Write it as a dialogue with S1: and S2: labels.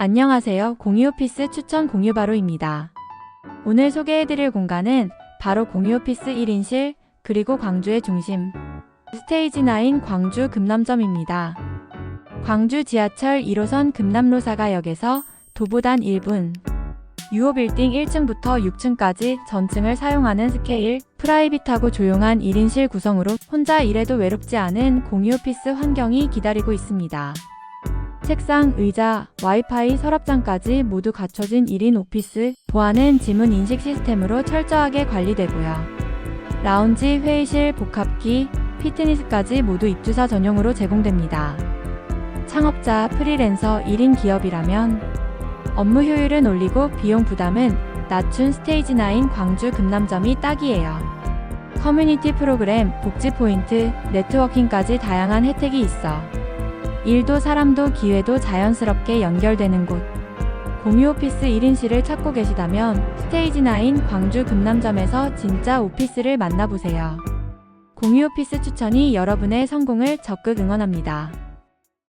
S1: 안녕하세요. 공유오피스 추천 공유바로입니다. 오늘 소개해드릴 공간은 바로 공유오피스 1인실, 그리고 광주의 중심, 스테이지 9 광주 금남점입니다. 광주 지하철 1호선 금남로사가역에서 도보단 1분, 유호 빌딩 1층부터 6층까지 전층을 사용하는 스케일, 프라이빗하고 조용한 1인실 구성으로 혼자 일해도 외롭지 않은 공유 오피스 환경이 기다리고 있습니다. 책상, 의자, 와이파이, 서랍장까지 모두 갖춰진 1인 오피스, 보안은 지문 인식 시스템으로 철저하게 관리되고요. 라운지, 회의실, 복합기, 피트니스까지 모두 입주사 전용으로 제공됩니다. 창업자, 프리랜서 1인 기업이라면 업무 효율은 올리고 비용 부담은 낮춘 스테이지 9 광주 금남점이 딱이에요. 커뮤니티 프로그램, 복지 포인트, 네트워킹까지 다양한 혜택이 있어 일도 사람도 기회도 자연스럽게 연결되는 곳. 공유 오피스 1인실을 찾고 계시다면 스테이지 9 광주 금남점에서 진짜 오피스를 만나보세요. 공유 오피스 추천이 여러분의 성공을 적극 응원합니다.